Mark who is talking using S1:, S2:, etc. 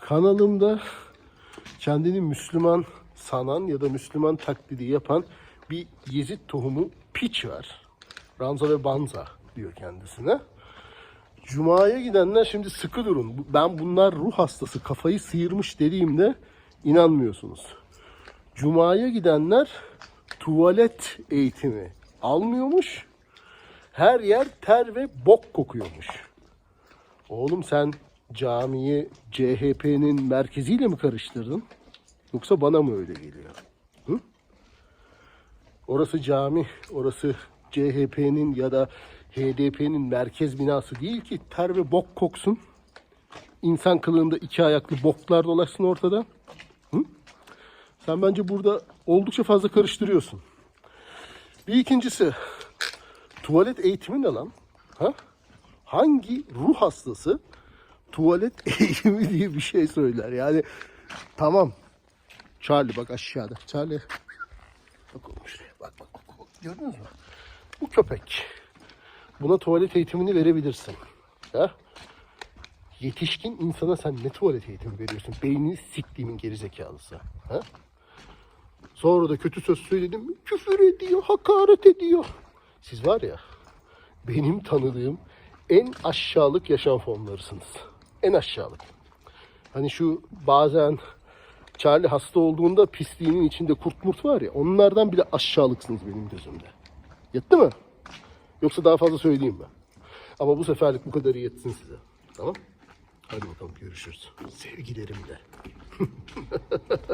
S1: kanalımda kendini Müslüman sanan ya da Müslüman taklidi yapan bir Yezid tohumu piç var. Ranza ve Banza diyor kendisine. Cuma'ya gidenler şimdi sıkı durun. Ben bunlar ruh hastası kafayı sıyırmış dediğimde inanmıyorsunuz. Cuma'ya gidenler tuvalet eğitimi almıyormuş. Her yer ter ve bok kokuyormuş. Oğlum sen camiyi CHP'nin merkeziyle mi karıştırdın? Yoksa bana mı öyle geliyor? Hı? Orası cami, orası CHP'nin ya da HDP'nin merkez binası değil ki ter ve bok koksun. İnsan kılığında iki ayaklı boklar dolaşsın ortada. Hı? Sen bence burada oldukça fazla karıştırıyorsun. Bir ikincisi, tuvalet eğitimi ne lan? Ha? Hangi ruh hastası tuvalet eğitimi diye bir şey söyler? Yani tamam. Charlie bak aşağıda. Charlie. Bak oğlum. Bak bak bak. bak. Gördünüz mü? Bu köpek. Buna tuvalet eğitimini verebilirsin. Ha? Yetişkin insana sen ne tuvalet eğitimi veriyorsun? Beynini siktiğimin gerizekalısı. Ha? Sonra da kötü söz söyledim küfür ediyor, hakaret ediyor. Siz var ya benim tanıdığım en aşağılık yaşam formlarısınız. En aşağılık. Hani şu bazen Charlie hasta olduğunda pisliğinin içinde kurt murt var ya onlardan bile aşağılıksınız benim gözümde. Yetti mi? Yoksa daha fazla söyleyeyim mi? Ama bu seferlik bu kadarı yetsin size. Tamam? Hadi bakalım görüşürüz. Sevgilerimle.